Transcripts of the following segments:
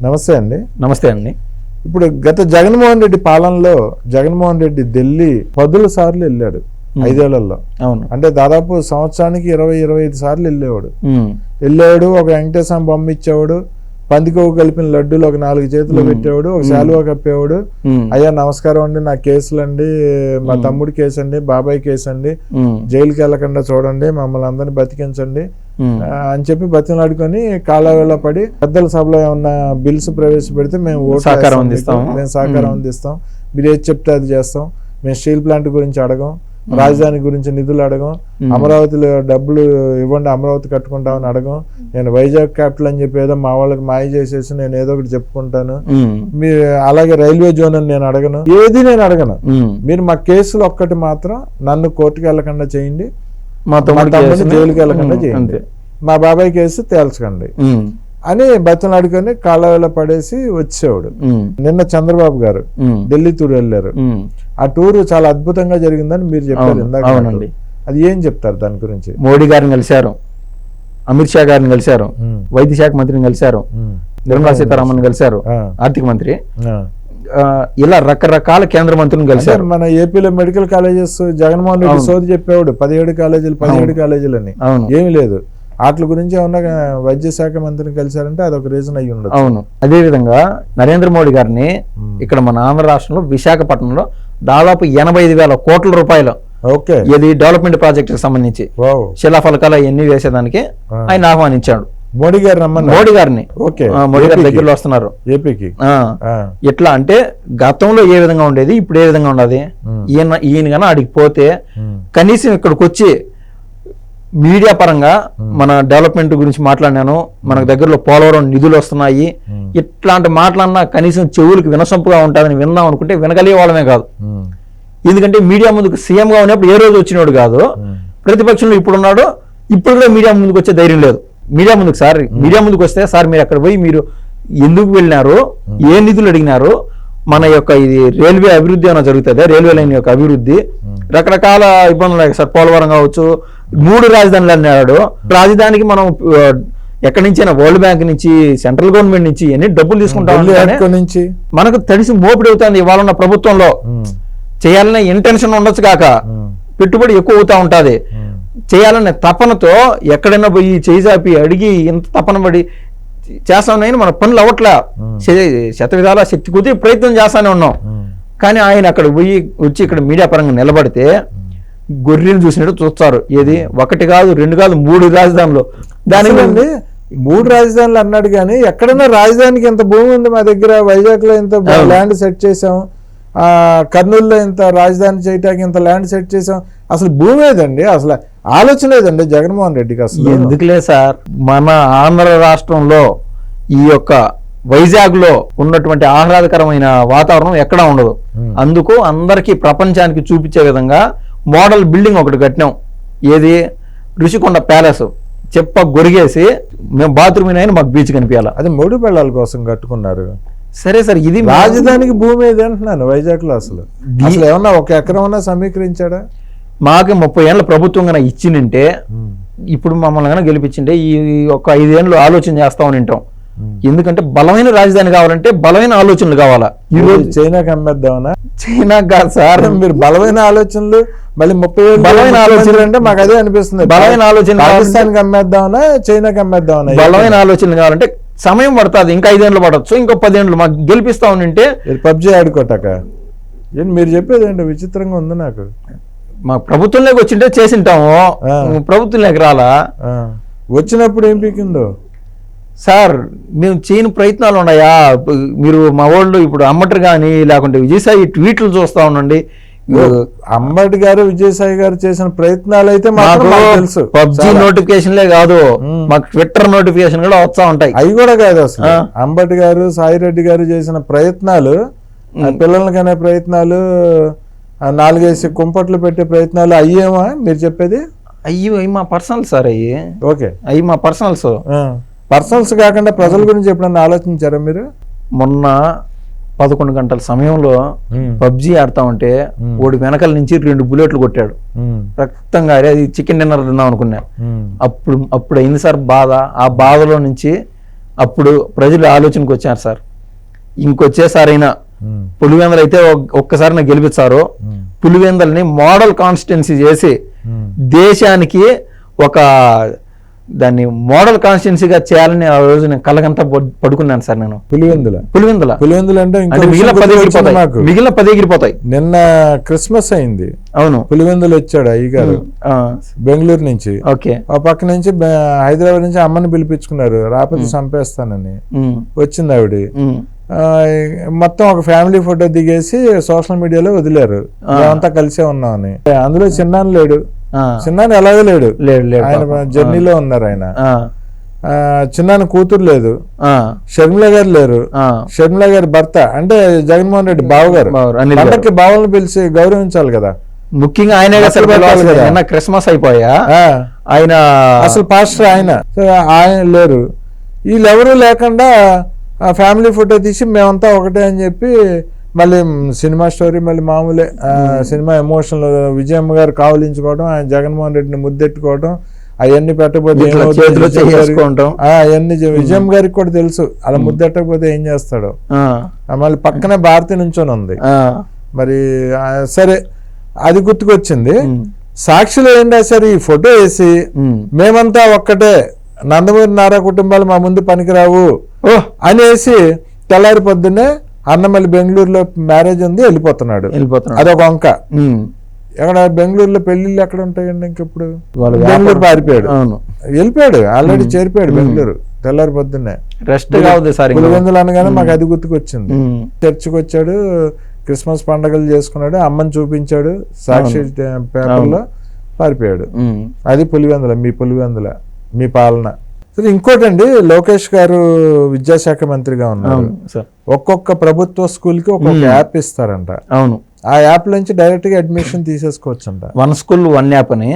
నమస్తే అండి. నమస్తే అండి. ఇప్పుడు గత జగన్మోహన్ రెడ్డి పాలనలో జగన్మోహన్ రెడ్డి ఢిల్లీ పదుల సార్లు వెళ్ళాడు ఐదేళ్ళలో. అవును. అంటే దాదాపు సంవత్సరానికి ఇరవై ఇరవై ఐదు సార్లు వెళ్ళేవాడు. ఉమ్, వెళ్ళేవాడు ఒక వెంకటేశ్వర బొమ్మ ఇచ్చేవాడు. పందికొవ్వు కలిపిన లడ్డూలు ఒక నాలుగు చేతులు పెట్టేవాడు ఒక శాలువా కప్పేవాడు. అయ్యా నమస్కారం అండి నా కేసులు అండి మా తమ్ముడి కేసు అండి బాబాయ్ కేసు అండి జైలుకి వెళ్ళకుండా చూడండి మమ్మల్ని అందరిని బతికించండి అని చెప్పి బతిమలాడుకొని కాలవేళ పడి పెద్దల సభలో ఏమన్నా బిల్స్ ప్రవేశపెడితే మేము ఓట్లు సహకారం అందిస్తాం. మేము సహకారం అందిస్తాం. మీరు ఏది చెప్తే అది చేస్తాం. మేము స్టీల్ ప్లాంట్ గురించి అడగం. రాజధాని గురించి నిధులు అడగం. అమరావతిలో డబ్బులు ఇవ్వండి అమరావతి కట్టుకుంటామని అడగం. నేను వైజాగ్ క్యాపిటల్ అని చెప్పి ఏదో మా వాళ్ళకి మాయ చేసేసి నేను ఏదో ఒకటి చెప్పుకుంటాను. మీరు అలాగే రైల్వే జోన్ అని నేను అడగను. ఏది నేను అడగను. మీరు మా కేసులు ఒక్కటి మాత్రం నన్ను కోర్టుకి వెళ్ళకుండా చేయండి. మా తమ్ముడిని జైలుకి వెళ్ళకుండా చేయండి. మా బాబాయ్ కేసు తేల్చకండి. అని బతిలాడుకొని కాళ్ళవేళ పడేసి వచ్చేవాడు. నిన్న చంద్రబాబు గారు ఢిల్లీ టూర్ వెళ్ళారు. ఆ టూర్ చాలా అద్భుతంగా జరిగిందని మీరు చెప్పారు ఇందాక అవునండి. అది ఏం చెప్తారు దాని గురించి? మోడీ గారిని కలిశారు. అమిత్ షా గారిని కలిశారు. వైద్య శాఖ మంత్రిని కలిశారు. నిర్మలా సీతారామన్ కలిశారు. ఆర్థిక మంత్రి. ఇలా రకరకాల కేంద్ర మంత్రులను కలిశారు. మన ఏపీలో మెడికల్ కాలేజెస్ జగన్మోహన్ రెడ్డి సోది చెప్పేవాడు పదిహేడు కాలేజీలు పదిహేడు కాలేజీలు అని ఏమీ లేదు. వాటి గురించి ఏమన్నా వైద్య శాఖ మంత్రిని కలిశారంటే అదొక రీజన్ అయ్యి ఉండదు అవును. అదే విధంగా నరేంద్ర మోడీ గారిని. ఇక్కడ మన ఆంధ్ర రాష్ట్రంలో విశాఖపట్నంలో దాదాపు ఎనభై ఐదు వేల కోట్ల రూపాయలు ఓకే. ఇది డెవలప్మెంట్ ప్రాజెక్టుకి సంబంధించి శిలాఫలకాలు అవన్నీ వేసేదానికి. ఆయన ఆహ్వానించాడు. మోడీ గారు రమ్మన్నారు. మోడీ గారిని. ఓకే. మోడీ గారి. దగ్గరలో వస్తున్నారు. ఏపీకి? ఎట్లా అంటే గతంలో ఏ విధంగా ఉండేది ఇప్పుడు ఏ విధంగా ఉండదు. ఈయన ఈయన కన్నా అడిగి పోతే ఉమ్, కనీసం ఇక్కడికి వచ్చి మీడియా పరంగా మన డెవలప్మెంట్ గురించి మాట్లాడినాను. మనకు దగ్గరలో పోలవరం నిధులు వస్తున్నాయి. ఇట్లాంటి మాటలన్నా కనీసం చెవులకు వినసొంపుగా ఉంటుందని విందాం అనుకుంటే వినగలిగే వాళ్ళమే కాదు. ఎందుకంటే మీడియా ముందుకు సీఎంగా ఉన్నప్పుడు ఏ రోజు వచ్చినోడు కాదు. ప్రతిపక్షంలో ఇప్పుడు ఉన్నాడు ఇప్పుడు కూడా మీడియా ముందుకు వచ్చే ధైర్యం లేదు. మీడియా ముందుకు సార్ మీడియా ముందుకు వస్తే సార్ మీరు అక్కడ పోయి మీరు ఎందుకు వెళ్ళినారు? ఏ నిధులు అడిగినారు? మన యొక్క ఇది రైల్వే అభివృద్ధి ఏమైనా జరుగుతుంది? రైల్వే లైన్ యొక్క అభివృద్ధి. రకరకాల ఇబ్బందులు సార్. పోలవరం కావచ్చు మూడు రాజధానులు అన్నాడు. రాజధానికి మనం ఎక్కడి నుంచైనా వరల్డ్ బ్యాంక్ నుంచి సెంట్రల్ గవర్నమెంట్ నుంచి ఎన్ని డబ్బులు తీసుకుంటాం నుంచి. మనకు తడిసి మోపిడి అవుతుంది ఇవాళ ఉన్న ప్రభుత్వంలో. చేయాలనే ఇంటెన్షన్ ఉండొచ్చు కాక పెట్టుబడి ఎక్కువ అవుతా ఉంటుంది. చేయాలనే తపనతో ఎక్కడైనా పోయి చేయి చాపి అడిగి ఇంత తపన పడి చేస్తామని మన పనులు అవ్వట్లా. శత విధాల శక్తి కొద్దీ ప్రయత్నం చేస్తానే ఉన్నాం. కానీ ఆయన అక్కడ పోయి వచ్చి ఇక్కడ మీడియా పరంగా నిలబడితే గొర్రెలు చూసినట్టు చూస్తారు. ఏది? ఒకటి కాదు రెండు కాదు మూడు రాజధానులు. దాని మూడు రాజధానులు అన్నాడు కానీ ఎక్కడైనా రాజధానికి ఇంత భూమి ఉంది మా దగ్గర? వైజాగ్లో ఇంత. ల్యాండ్ సెట్ చేసాం ఆ కర్నూలులో ఇంత రాజధాని చేయటానికి ఇంత ల్యాండ్ సెట్ చేసాం అసలు భూమి ఏదండి? అసలు ఆలోచన లేదండి జగన్మోహన్ రెడ్డికి అసలు. ఎందుకులే సార్? మన ఆంధ్ర రాష్ట్రంలో ఈ యొక్క వైజాగ్లో ఉన్నటువంటి ఆహ్లాదకరమైన వాతావరణం ఎక్కడా ఉండదు. అందుకు అందరికీ ప్రపంచానికి చూపించే విధంగా మోడల్ బిల్డింగ్ ఒకటి కట్టినాం. ఏది? ఋషికొండ ప్యాలెస్. చెప్ప గొరిగేసి మేము బాత్రూమ్ అయినా మాకు బీచ్ కనిపించాల. అది మూడు పెళ్ళాల కోసం కట్టుకున్నారు. సరే సార్ ఇది రాజధానికి భూమి ఏది అంటున్నాను వైజాగ్లో అసలు అసలు ఏమన్నా ఒక ఎకరం సమీకరించాడా? మాకు ముప్పై ఏళ్ళ ప్రభుత్వం కన్నా ఇచ్చినంటే ఉమ్, ఇప్పుడు మమ్మల్ని కన్నా గెలిపించింటే ఈ ఒక ఐదేళ్ళు ఆలోచన చేస్తామని వింటాం. ఎందుకంటే బలమైన రాజధాని కావాలంటే బలమైన ఆలోచనలు కావాలా. ఈ రోజు చైనాకి అమ్మేద్దామనా? చైనా కాదు సార్. మీరు బలమైన ఆలోచనలు మళ్ళీ ముప్పై ఏళ్ళు బలమైన ఆలోచనలు అంటే మాకు అదే అనిపిస్తుంది బలమైన ఆలోచనలు పాకిస్తాన్కి అమ్మేద్దామనా చైనాకి అమ్మేద్దామనా? బలమైన ఆలోచనలు కావాలంటే సమయం పడుతుంది ఇంకా ఐదేళ్ళు పడవచ్చు ఇంకో పదేళ్ళు మాకు గెలిపిస్తా ఉంటే పబ్జి ఆడుకోటాక ఏంటి మీరు చెప్పేది ఏంటి? విచిత్రంగా ఉంది నాకు. మా ప్రభుత్వంలోకి వచ్చింటే చేసింటాము. ప్రభుత్వంలోకి రాలా. వచ్చినప్పుడు ఏం పీకిందో? సార్ మేము చేయని ప్రయత్నాలు ఉన్నాయా? మీరు మా వాళ్ళు ఇప్పుడు అమ్మటరు కానీ లేకుంటే విజయసాయి ట్వీట్లు చూస్తా ఉండండి. అంబటి గారు విజయసాయి గారు చేసిన ప్రయత్నాలు అయితే మాకు తెలుసు. పబ్జి. నోటిఫికేషన్లే కాదు. మాకు ట్విట్టర్ నోటిఫికేషన్ కూడా వస్తా ఉంటాయి. అవి కూడా కాదు అసలు. అంబటి గారు సాయిరెడ్డి గారు చేసిన ప్రయత్నాలు ఆ పిల్లల్ని కనే ప్రయత్నాలు నాలుగేసి కుంపట్లు పెట్టే ప్రయత్నాలు అయ్యేమా మీరు చెప్పేది? అయ్యో అవి మా పర్సనల్ సార్ అయ్యి. ఓకే. అవి మా పర్సనల్స్. పర్సనల్స్ కాకుండా ప్రజల గురించి ఎప్పుడన్నా ఆలోచించారా మీరు? మొన్న పదకొండు గంటల సమయంలో పబ్జి ఆడుతా ఉంటే ఓడి వెనకాల నుంచి రెండు బుల్లెట్లు కొట్టాడు. రక్తం గారి అది చికెన్ డిన్నర్ తిందాం అనుకున్నా. అప్పుడు అప్పుడు అయింది సార్ బాధ. ఆ బాధలో నుంచి అప్పుడు ప్రజలు ఆలోచనకు వచ్చారు సార్. ఇంకొచ్చేసారైనా ఉమ్, పులివెందలు అయితే ఒక్- ఒక్కసారి నాకు గెలిపించారు పులివెందల్ని మోడల్ కాన్స్టిట్యున్సీ చేసి. దేశానికి ఒక దాన్ని మోడల్ కాన్స్టిట్యున్సీగా చేయాలని ఆ రోజు నేను కలగంతా పడు- పడుకున్నాను సార్ నేను. పులివెందుల? పులివెందుల. పులివెందులు అంటే మిగిలిన పది ఎగిరిపోతాయి. మిగిలిన పది ఎగిరిపోతాయి. నిన్న క్రిస్మస్ అయింది. అవును. పులివెందులు వచ్చాడు అయ్యగారు బెంగళూరు నుంచి. ఓకే. ఆ పక్క నుంచి హైదరాబాద్ నుంచి అమ్మని పిలిపించుకున్నారు. రాకపోతే చంపేస్తానని. వచ్చింది ఆవిడ. మొత్తం ఒక ఫ్యామిలీ ఫోటో దిగేసి సోషల్ మీడియాలో వదిలారు. మేమంతా కలిసే ఉన్నామని. అందులో చిన్నాన్న లేడు. ఆ, చిన్నాన్న ఎలాగో లేడు. లేడు లేడు ఆయన. జర్నీలో ఉన్నారు ఆయన. చిన్నాన్న కూతురు లేదు. ఆ, షర్మిల గారు లేరు. ఆ, షర్మిల గారి భర్త అంటే జగన్మోహన్ రెడ్డి అనిల్ గారు. పండక్కి బావలను పిలిచి గౌరవించాలి కదా. ముఖ్యంగా ఆయనే క్రిస్మస్ అయిపోయా? ఆయన అసలు పాస్టర్ ఆయన. ఆయన లేరు. వీళ్ళెవరూ లేకుండా ఆ ఫ్యామిలీ ఫోటో తీసి మేమంతా ఒకటే అని చెప్పి మళ్ళీ సినిమా స్టోరీ మళ్ళీ మామూలే సినిమా ఎమోషనల్ విజయమ్మ గారు కావలించుకోవడం ఆయన జగన్మోహన్ రెడ్డిని ముద్దెట్టుకోవడం అవన్నీ పెట్టకపోతే అవన్నీ విజయమ్మ గారికి కూడా తెలుసు. అలా ముద్దెట్టకపోతే ఏం చేస్తాడో. మళ్ళీ పక్కనే భారతి నుంచొని ఉంది. మరి సరే అది గుర్తుకొచ్చింది. సాక్షిలో ఏం రాశారు? ఈ ఫోటో వేసి. మేమంతా ఒక్కటే నందమూరి నారా కుటుంబాలు మా ముందు పనికిరావు అనేసి తెల్లారి పొద్దున్నే అన్నమల్లి బెంగళూరులో మ్యారేజ్ ఉంది వెళ్ళిపోతున్నాడు. వెళ్ళిపోతున్నాడు. అదొక వంక. ఎక్కడ బెంగళూరులో పెళ్ళిళ్ళు ఎక్కడ ఉంటాయండి ఇంకెప్పుడు బెంగళూరు పారిపోయాడు. అవును. వెళ్ళిపోయాడు ఆల్రెడీ చేరిపోయాడు బెంగళూరు తెల్లారి పొద్దున్నే. రెస్ట్ కావద్దు సార్. పులివెందులు అనగానే మాకు అది గుర్తుకొచ్చింది. చర్చికి వచ్చాడు క్రిస్మస్ పండగలు చేసుకున్నాడు అమ్మని చూపించాడు సాక్షి పేపర్లో పారిపోయాడు. అది పులివెందుల మీ పులివెందుల మీ పాలన. సరే ఇంకోటండి లోకేష్ గారు విద్యాశాఖ మంత్రిగా ఉన్నారు. ఒక్కొక్క ప్రభుత్వ స్కూల్కి ఒక్కొక్క యాప్ ఇస్తారంట. అవును. ఆ యాప్ నుంచి డైరెక్ట్గా అడ్మిషన్ తీసేసుకోవచ్చంట. వన్ స్కూల్ వన్ యాప్ అని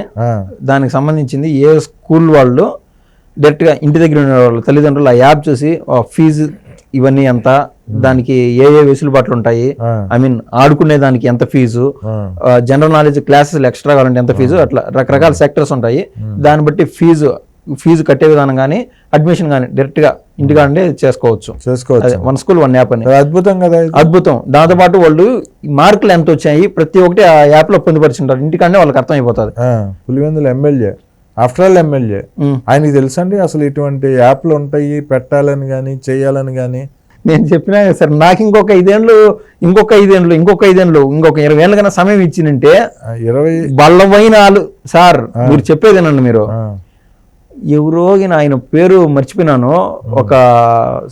దానికి సంబంధించింది ఏ స్కూల్ వాళ్ళు డైరెక్ట్గా ఇంటి దగ్గర ఉన్న వాళ్ళు తల్లిదండ్రులు ఆ యాప్ చూసి ఫీజు ఇవన్నీ ఎంత దానికి ఏ ఏ వెసులుబాట్లు ఉంటాయి? ఐ మీన్ ఆడుకునే దానికి ఎంత fee? General knowledge classes extra కావాలంటే ఎంత ఫీజు? అట్లా రకరకాల సెక్టర్స్ ఉంటాయి. దాన్ని బట్టి ఫీజు ఫీజు కట్టే విధానం కానీ అడ్మిషన్ కానీ డైరెక్ట్గా ఇంటికాడే చేసుకోవచ్చు. చేసుకోవచ్చు. అదే వన్ స్కూల్ వన్ యాప్ అని. అది అద్భుతం కదా. అద్భుతం. దాంతోపాటు వాళ్ళు మార్కులు ఎంత వచ్చాయి ప్రతి ఒక్కటి ఆ యాప్లో పొందుపరిచింటారు. ఇంటికాడే వాళ్ళకి అర్థమైపోతుంది. Pulivendula MLA. After all MLA. ఆయనకి తెలుసండి అసలు ఇటువంటి యాప్లు ఉంటాయి పెట్టాలని కానీ చేయాలని కానీ నేను చెప్పినా సార్ నాకు ఇంకొక ఐదేళ్ళు ఇంకొక ఐదేళ్ళు ఇంకొక ఐదేళ్ళు ఇంకొక ఇరవై ఏళ్ళ కన్నా సమయం ఇచ్చినంటే ఇరవై బల్లమైన ఆలు. సార్ మీరు చెప్పేదేనండి మీరు. ఆ, ఎవరో ఈయన ఆయన పేరు మర్చిపోయినాను. ఒక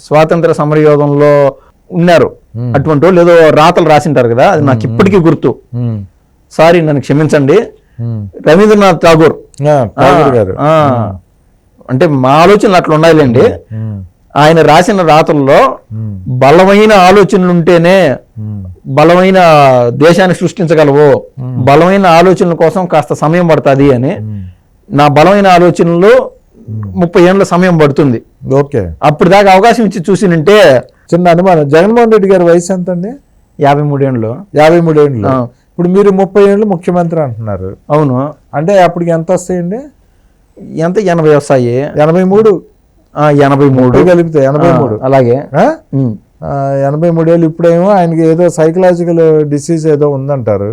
స్వాతంత్ర సమరయోధంలో ఉన్నారు. అటువంటి వాళ్ళు ఏదో రాతలు రాసింటారు కదా అది నాకు ఇప్పటికీ గుర్తు. సారీ నన్ను క్షమించండి. రవీంద్రనాథ్ ఠాగూర్. అంటే మా ఆలోచనలు అట్లా ఉండాలండి ఆయన రాసిన రాతల్లో బలమైన ఆలోచనలు ఉంటేనే బలమైన దేశాన్ని సృష్టించగలవు. బలమైన ఆలోచనల కోసం కాస్త సమయం పడుతుంది అని. నా బలమైన ఆలోచనలు ముప్పై ఏళ్ళ సమయం పడుతుంది. ఓకే. అప్పుడు దాకా అవకాశం ఇచ్చి చూసినంటే చిన్న అనుమానం. జగన్మోహన్ రెడ్డి గారి వయసు ఎంత అండి యాభై మూడేళ్ళు యాభై మూడు ఏళ్ళు. ఆ. ఇప్పుడు మీరు ముప్పై ఏళ్ళు ముఖ్యమంత్రి అంటున్నారు. అవును. అంటే అప్పటికి ఎంత వస్తాయండి? ఎంత? ఎనభై వస్తాయి. ఎనభై మూడు. ఎనభై మూడు. కలిపితే ఎనభై మూడు. అలాగే. ఎనభై మూడేళ్ళు ఇప్పుడేమో ఆయనకి ఏదో సైకలాజికల్ డిసీజ్ ఏదో ఉందంటారు.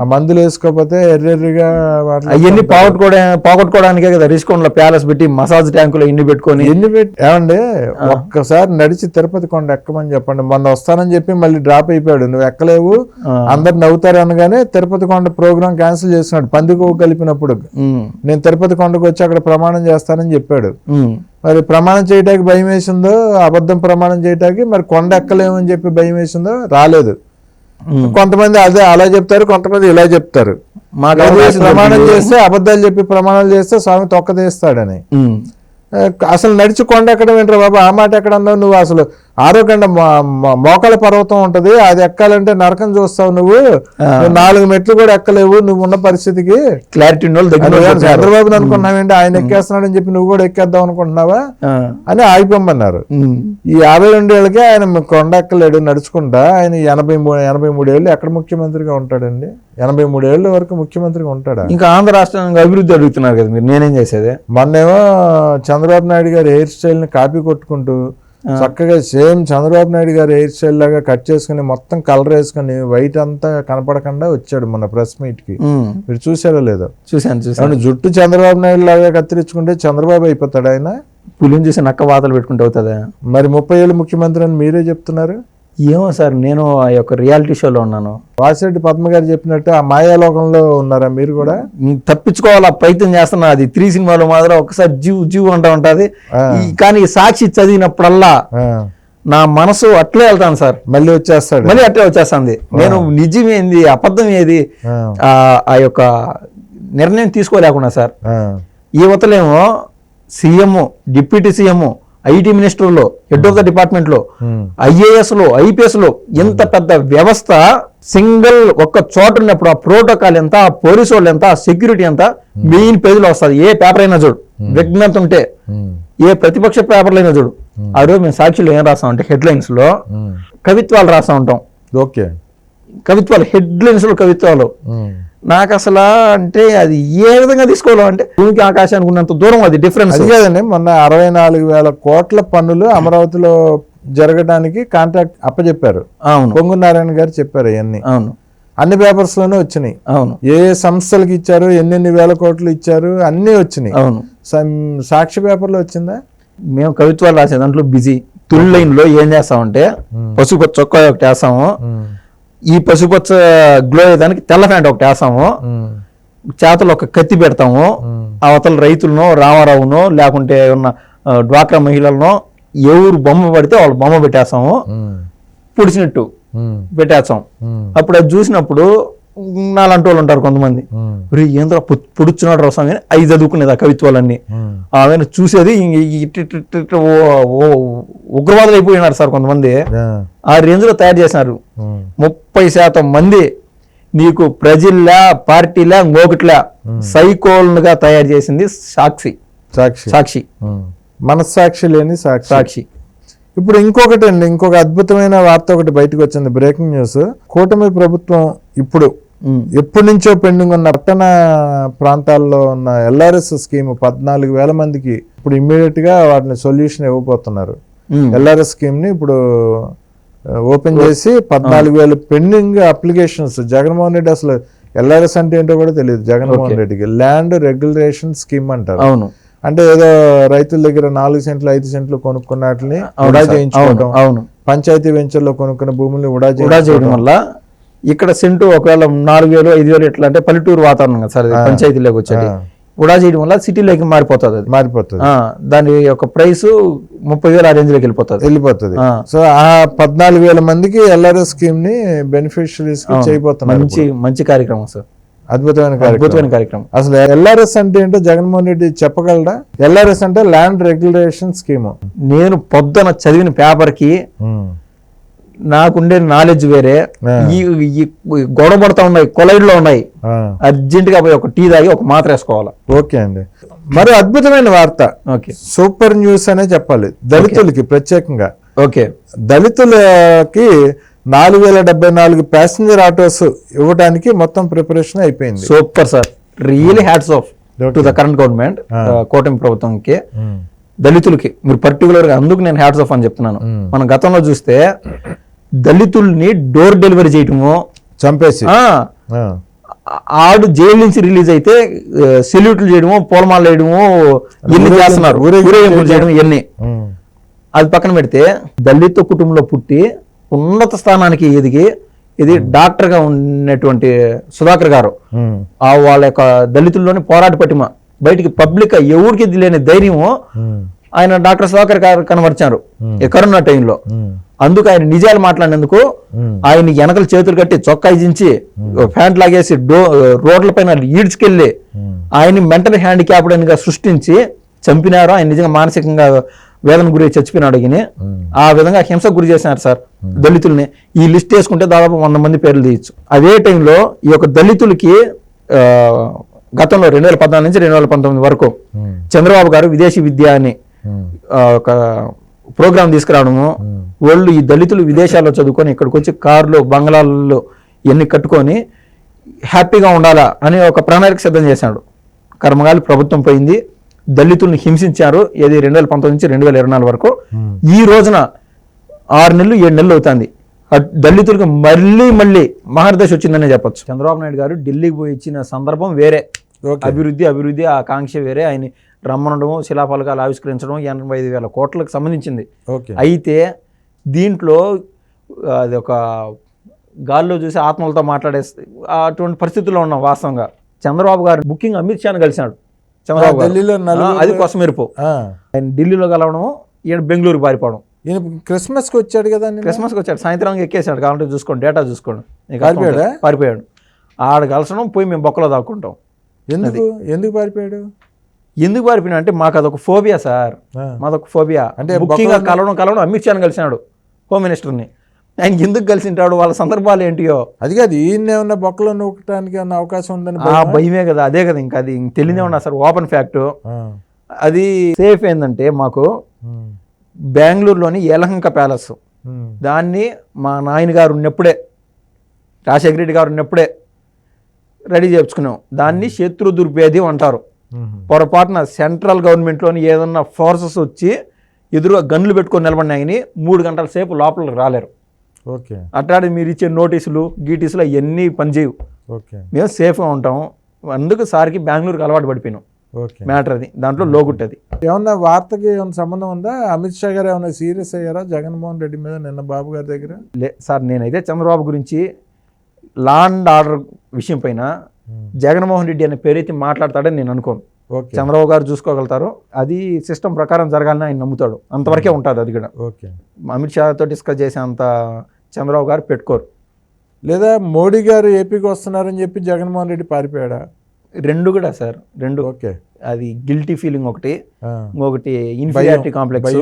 ఆ మందులు వేసుకోకపోతే ఎర్రెర్రిగా అవన్నీ. పోగొట్టుకోవడా పోగొట్టుకోవడానికే కదా రిస్కొండలో ప్యాలెస్ పెట్టి మసాజ్ ట్యాంకులో ఇన్ని పెట్టుకొని. ఎన్ని పెట్టి ఏమండి ఒక్కసారి నడిచి తిరుపతి కొండ ఎక్కమని చెప్పండి. మొన్న వస్తానని చెప్పి మళ్ళీ డ్రాప్ అయిపోయాడు. నువ్వు ఎక్కలేవు. అందరు నవ్వుతారు అనగానే తిరుపతి కొండ ప్రోగ్రామ్ క్యాన్సిల్ చేసినాడు పందికొవ్వు కలిపినప్పుడు. నేను తిరుపతి కొండకు వచ్చి అక్కడ ప్రమాణం చేస్తానని చెప్పాడు. మరి ప్రమాణం చేయడానికి భయం వేసిందో అబద్ధం ప్రమాణం చేయడానికి మరి కొండ ఎక్కలేమని చెప్పి భయం వేసిందో రాలేదు. కొంతమంది అదే అలా చెప్తారు కొంతమంది ఇలా చెప్తారు. ప్రమాణం. చేస్తే అబద్ధాలు చెప్పి ప్రమాణాలు చేస్తే స్వామి తొక్క తీస్తాడని ఉమ్, ఆ, అసలు నడిచి కొండ ఎక్కడం ఏంట్రా బాబు? ఆ మాట ఎక్కడ అన్నావు నువ్వు అసలు? ఆరోకండ మోకాల పర్వతం ఉంటది. అది ఎక్కాలంటే నరకం చూస్తావు నువ్వు. నువ్వు నాలుగు మెట్లు కూడా ఎక్కలేవు. నువ్వు ఉన్న పరిస్థితికి క్లారిటీ. చంద్రబాబు అనుకున్నావేంటి? ఆయన ఎక్కేస్తున్నాడు అని చెప్పి నువ్వు కూడా ఎక్కేద్దాం అనుకుంటున్నావా? అని ఆగిపోమన్నారు. ఈ యాభై రెండేళ్ళకి ఆయన కొండ ఎక్కలేడు నడుచుకుంటా. ఆయన ఎనభై మూడు ఎనభై మూడేళ్ళు ఎక్కడ ముఖ్యమంత్రిగా ఉంటాడండి? ఎనభై మూడేళ్ళ వరకు ముఖ్యమంత్రిగా ఉంటాడా? ఇంకా ఆంధ్ర రాష్ట్రానికి అభివృద్ధి అడుగుతున్నారు కదా మీరు. నేనేం చేసేది? మొన్నేమో చంద్రబాబు నాయుడు గారి హెయిర్ స్టైల్ని కాపీ కొట్టుకుంటూ చక్కగా సేమ్ చంద్రబాబు నాయుడు గారి హెయిర్ స్టైల్ లాగా కట్ చేసుకుని మొత్తం కలర్ వేసుకుని వైట్ అంతా కనపడకుండా వచ్చాడు మన ప్రెస్ మీట్కి. మీరు చూసారో లేదో? చూశాను అవును జుట్టు చంద్రబాబు నాయుడు లాగా కత్తిరించుకుంటే చంద్రబాబు అయిపోతాడు ఆయన? పులిని చూసి నక్క వాతలు పెట్టుకుంటే అవుతుందా? మరి ముప్పై ఏళ్ళు ముఖ్యమంత్రి అని మీరే చెప్తున్నారు? ఏమో సార్ నేను ఆ యొక్క రియాలిటీ షోలో ఉన్నాను. వాసిరెడ్డి పద్మ గారు చెప్పినట్టు ఆ మాయాలోకంలో ఉన్నారా మీరు కూడా? తప్పించుకోవాలా ప్రయత్నం చేస్తున్నా అది. త్రీ సినిమాలో మాత్రం ఒకసారి జీవ్ జీవ్ అంటా ఉంటది. ఈ- కానీ ఈ సాక్షి చదివినప్పుడల్లా నా మనసు అట్లే వెళ్తాను సార్. మళ్ళీ వచ్చేస్తాడు. మళ్ళీ అట్లే వచ్చేస్తుంది. నేను నిజమేంది అబద్ధం ఏది? ఆ, యొక్క నిర్ణయం తీసుకోలేకుండా సార్. ఆ, యువతలేమో సీఎం డిప్యూటీ సీఎం ఐటీ మినిస్టర్లో హెడ్ ఆఫ్ ద డిపార్ట్మెంట్లో ఐఏఎస్లో ఐపీఎస్లో ఎంత పెద్ద వ్యవస్థ సింగిల్ ఒక్క చోట ఉన్నప్పుడు ఆ ప్రోటోకాల్ ఎంత ఆ పోలీసు వాళ్ళు ఎంత ఆ సెక్యూరిటీ ఎంత మెయిన్ పేజీలో వస్తుంది. ఏ పేపర్ అయినా చూడు విఘ్నత ఉంటే ఉమ్, ఏ ప్రతిపక్ష పేపర్లు అయినా చూడు. ఆ రోజు మేము సాక్షిలో ఏం రాస్తాం అంటే హెడ్లైన్స్లో ఉమ్. కవిత్వాలు రాస్తా ఉంటాం. ఓకే. కవిత్వాలు హెడ్లైన్స్లో కవిత్వాలు. నాకు అసలు అంటే అది ఏ విధంగా తీసుకోవాలి అంటే భూమికి ఆకాశానికి ఉన్నంత దూరం అది డిఫరెన్స్ కాదండి మొన్న అరవై నాలుగు వేల కోట్ల పన్నులు అమరావతిలో జరగడానికి కాంట్రాక్ట్ అప్పచెప్పారు అవును. పొంగు నారాయణ గారు చెప్పారు ఇవన్నీ. అవును. అన్ని పేపర్స్లోనే వచ్చినాయి. అవును. ఏ సంస్థలకు ఇచ్చారు ఎన్నెన్ని వేల కోట్లు ఇచ్చారు అన్నీ వచ్చినాయి. అవును. సం- సాక్షి పేపర్లో వచ్చిందా? మేము కవిత్వాలు రాసే దాంట్లో బిజీ తుల్ లైన్లో ఏం చేస్తామంటే పసుపు చొక్కా ఒకటి వేస్తాము. ఈ పసుపచ్చ గ్లో అయ్యేదానికి తెల్ల ప్యాంట్ ఒకటి వేస్తాము. చేతలు ఒక కత్తి పెడతాము. అవతల రైతులనో రామారావునో లేకుంటే ఉన్న డ్వాక్రా మహిళలనో ఎవరు బొమ్మ పడితే వాళ్ళు బొమ్మ పెట్టేస్తాము. పుడిచినట్టు పెట్టేస్తాం. అప్పుడు అది చూసినప్పుడు నాలంటి వాళ్ళు ఉంటారు కొంతమంది. "ఒరేయ్, ఏంద్రా పుడుచున్నాడు రసం అని అవి చదువుకునేది ఆ కవిత్వాలన్నీ. ఆమెను చూసేది ఉగ్రవాదులు అయిపోయినారు సార్ కొంతమంది. ఆ, ఆ రేంజ్లో తయారు చేసినారు. ముప్పై శాతం మంది నీకు ప్రజల్లా పార్టీలా మోకట్లా సైకోల్గా తయారు చేసింది సాక్షి. సాక్షి. సాక్షి. మనస్సాక్షి లేని సాక్షి. సాక్షి. ఇప్పుడు ఇంకొకటి అండి ఇంకొక అద్భుతమైన వార్త ఒకటి బయటకు వచ్చింది. Breaking news. కూటమి ప్రభుత్వం ఇప్పుడు ఎప్పటి నుంచో పెండింగ్ ఉన్న పట్టణ ప్రాంతాల్లో ఉన్న ఎల్ఆర్ఎస్ స్కీమ్ పద్నాలుగు వేల మందికి ఇప్పుడు ఇమ్మీడియట్గా వాటిని సొల్యూషన్ ఇవ్వబోతున్నారు. ఎల్ఆర్ఎస్ స్కీమ్ని ఇప్పుడు ఓపెన్ చేసి పద్నాలుగు వేల పెండింగ్ అప్లికేషన్స్. జగన్మోహన్ రెడ్డి అసలు ఎల్ఆర్ఎస్ అంటే ఏంటో కూడా తెలియదు జగన్మోహన్ రెడ్డికి. ల్యాండ్ రెగ్యులేషన్ స్కీమ్ అంటారు. అవును. అంటే ఏదో రైతుల దగ్గర నాలుగు సెంట్లు ఐదు సెంట్లు కొనుక్కున్న వాటిని అవును ఉడా సార్, అవును చేయించుకోవడం అవును. పంచాయతీ వెంచర్లో కొనుక్కున్న భూముల్ని ఉడా చేయడం వల్ల ఇక్కడ సెంటు ఒకవేళ నాలుగు వేలు ఐదు వేలు ఎట్లా అంటే పల్లెటూరు వాతావరణం కదా సార్ పంచాయతీలోకి వచ్చేది. ఉడా చేయడం వల్ల సిటీలోకి మారిపోతుంది అది. మారిపోతుంది. దాని యొక్క ప్రైస్ ముప్పై వేలు ఆ రేంజ్లోకి వెళ్ళిపోతుంది. వెళ్ళిపోతుంది. సో ఆ పద్నాలుగు వేల మందికి ఎల్ఆర్ఎస్ స్కీమ్ని బెనిఫిషరీస్ చేయబోతున్నారు మంచి మంచి కార్యక్రమం సార్. అద్భుతమైన కార్యక్రమం. అద్భుతమైన కార్యక్రమం. అసలు ఎల్ఆర్ఎస్ అంటే ఏంటో జగన్మోహన్ రెడ్డి చెప్పగలరా? ఎల్ఆర్ఎస్ అంటే ల్యాండ్ రెగ్యులేషన్ స్కీమ్. నేను పొద్దున చదివిన పేపర్కి నాకుండే నాలెడ్జ్ వేరే. ఈ గొడవ పడతా ఉన్నాయి కొలైడ్లో ఉన్నాయి. అర్జెంట్గా పోయి ఒక టీ తాగి ఒక మాత్ర వేసుకోవాలి? ఓకే అండి. మరి అద్భుతమైన వార్త. ఓకే. సూపర్ న్యూస్ అనే చెప్పాలి. దళితులకి ప్రత్యేకంగా. ఓకే. దళితులకి నాలుగు వేల డెబ్బై నాలుగు ప్యాసింజర్ ఆటోస్ ఇవ్వడానికి మొత్తం ప్రిపరేషన్ అయిపోయింది. Super sir really hats off to the current government కూటమి ప్రభుత్వంకి దళితులకి. మీరు పర్టికులర్గా అందుకు నేను హ్యాట్స్ ఆఫ్ అని చెప్తున్నాను. మ్మ్. మనం గతంలో చూస్తే దళితుల్ని డోర్ డెలివరీ చేయటము చంపేసి. ఆడు జైలు నుంచి రిలీజ్ అయితే సెల్యూట్లు చేయడము పూలమాల వేయడము ఎన్ని చేస్తున్నారు. ఊరేగింపులు చేయడం. ఇవన్నీ. ఉమ్, అది పక్కన పెడితే దళిత కుటుంబంలో పుట్టి ఉన్నత స్థానానికి ఎదిగి ఇది డాక్టర్గా ఉన్నటువంటి సుధాకర్ గారు. ఆ వాళ్ళ యొక్క దళితుల్లోని పోరాట పటిమ. బయటికి పబ్లిక్ ఎవరికి లేని ధైర్యము ఆయన డాక్టర్ సుధాకర్ గారు కనబరిచారు. కరోనా టైంలో. అందుకు ఆయన నిజాలు మాట్లాడినందుకు ఆయన వెనకలు చేతులు కట్టి చొక్కా ఇచ్చి ప్యాంట్ లాగేసి డో రోడ్ల పైన ఈడ్చుకెళ్ళి ఆయన మెంటల్ హ్యాండిక్యాప్డ్ సృష్టించి చంపినారు. ఆయన నిజంగా మానసికంగా వేదన గురి చచ్చిపోయినాడు ఈయన. ఆ విధంగా హింసకు గురి చేసినారు సార్ దళితుల్ని. ఈ లిస్ట్ వేసుకుంటే దాదాపు వంద మంది పేర్లు తీయచ్చు. అదే టైంలో ఈ యొక్క దళితులకి గతంలో రెండు వేల పద్నాలుగు నుంచి రెండు వేల పంతొమ్మిది వరకు. చంద్రబాబు గారు విదేశీ విద్య అని ఒక ప్రోగ్రాం తీసుకురావడము. వాళ్ళు ఈ దళితులు విదేశాల్లో చదువుకొని ఇక్కడికి వచ్చి కార్లు బంగ్లాల్లో ఇవన్నీ కట్టుకొని హ్యాపీగా ఉండాలా అని ఒక ప్రణాళిక సిద్ధం చేశాడు. కర్మగాలి ప్రభుత్వం పోయింది. దళితుల్ని హింసించారు. ఏది రెండు వేల పంతొమ్మిది నుంచి రెండు వేల ఇరవై నాలుగు వరకు. ఈ రోజున ఆరు నెలలు ఏడు నెలలు అవుతుంది. దళితులకు మళ్ళీ మళ్ళీ మహర్దశ వచ్చిందనే చెప్పొచ్చు. చంద్రబాబు నాయుడు గారు ఢిల్లీకి పోయి ఇచ్చిన సందర్భం వేరే. అభివృద్ధి అభివృద్ధి ఆ కాంక్ష వేరే. ఆయన రమ్మనడం శిలాఫలకాలు ఆవిష్కరించడం ఎనభై ఐదు వేల కోట్లకు సంబంధించింది. ఓకే. అయితే దీంట్లో అది ఒక గాల్లో చూసి ఆత్మలతో మాట్లాడే అటువంటి పరిస్థితుల్లో ఉన్నాం వాస్తవంగా. చంద్రబాబు గారు బుకింగ్ అమిత్ షాను కలిసినాడు. చంద్రబాబు. ఢిల్లీలో అది కొసమెరుపు. ఆయన ఢిల్లీలో కలవడం ఈయన బెంగళూరు పారిపోవడం. ఈయన క్రిస్మస్కి వచ్చాడు కదా? క్రిస్మస్కి వచ్చాడు. సాయంత్రం ఎక్కేసాడు. కావాలంటే చూసుకోండి డేటా చూసుకోండి. పారిపోయాడా? పారిపోయాడు. ఆడ కలసడం పోయి మేము బొక్కలో దాక్కుంటాం. ఎందుకు? ఎందుకు పారిపోయాడు? ఎందుకు పారిపోయినా అంటే మాకు అదొక ఫోబియా సార్. మాదొక ఫోబియా. అంటే ముఖ్యంగా కలవడం కలవడం అమిత్ షాని కలిసినాడు హోమ్ మినిస్టర్ని. ఆయన ఎందుకు కలిసి ఉంటాడు వాళ్ళ సందర్భాలు ఏంటియో? అది కాదు ఈయన ఏమన్నా బొక్కలో నూకటానికి ఏమన్నా అవకాశం ఉందని ఆ భయమే? కదా అదే కదా ఇంకా అది. ఇంక తెలియదే ఉన్నా సార్ ఓపెన్ ఫ్యాక్ట్. అది సేఫ్ ఏంటంటే మాకు. బెంగళూరులోని యలహంక ప్యాలెస్. దాన్ని మా నాయన గారు ఉన్నప్పుడే రాజశేఖర రెడ్డి గారు ఉన్నప్పుడే రెడీ చేయించుకున్నాం దాన్ని శత్రు దుర్భేద్యం అంటారు. పొరపాటున సెంట్రల్ గవర్నమెంట్లోని ఏదన్నా ఫోర్సెస్ వచ్చి ఎదురుగా గన్లు పెట్టుకొని నిలబడినాయని మూడు గంటల సేపు లోపలికి రాలేరు. ఓకే. అట్లాంటి మీరు ఇచ్చే నోటీసులు గీటీసులు అవన్నీ పనిచేయవు. ఓకే. మేము సేఫ్గా ఉంటాం. అందుకు సార్కి బెంగళూరుకి అలవాటు పడిపోయినాం. ఓకే. మ్యాటర్ అది. దాంట్లో లోగుట్టది ఏమన్నా వార్తకి ఏమైనా సంబంధం ఉందా? అమిత్ షా గారు ఏమైనా సీరియస్ అయ్యారా? జగన్మోహన్ రెడ్డి మీద నిన్న బాబు గారి దగ్గర? లే సార్ నేనైతే చంద్రబాబు గురించి లా అండ్ ఆర్డర్ విషయం పైన. జగన్మోహన్ రెడ్డి అనే పేరైతే మాట్లాడతాడని నేను అనుకోను. చంద్రబాబు గారు చూసుకోగలుగుతారు అది సిస్టమ్ ప్రకారం జరగాలని ఆయన నమ్ముతాడు. అంతవరకే ఉంటుంది అది కూడా. ఓకే. అమిత్ షాతో డిస్కస్ చేసే అంత చంద్రబాబు గారు పెట్టుకోరు. లేదా మోడీ గారు ఏపీకి వస్తున్నారని చెప్పి జగన్మోహన్ రెడ్డి పారిపోయాడా? రెండు కూడా సార్ రెండు. ఓకే. అది గిల్టీ ఫీలింగ్ ఒకటి. ఇంకొకటి ఇన్ఫీరియారిటీ కాంప్లెక్స్.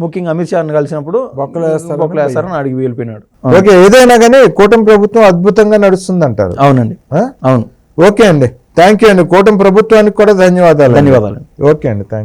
ముఖ్యంగా అమిత్ షాని కలిసినప్పుడు బొక్కలు వేస్తారని బొక్కలు వేస్తారని అడిగి వెళ్ళిపోయినాడు ఓకే ఏదైనా కానీ కూటమి ప్రభుత్వం అద్భుతంగా నడుస్తుంది అంటారు అవునండి అవును. ఓకే అండి. థ్యాంక్ యూ అండి. కూటమి ప్రభుత్వానికి కూడా ధన్యవాదాలు ధన్యవాదాలు. ఓకే అండి. థ్యాంక్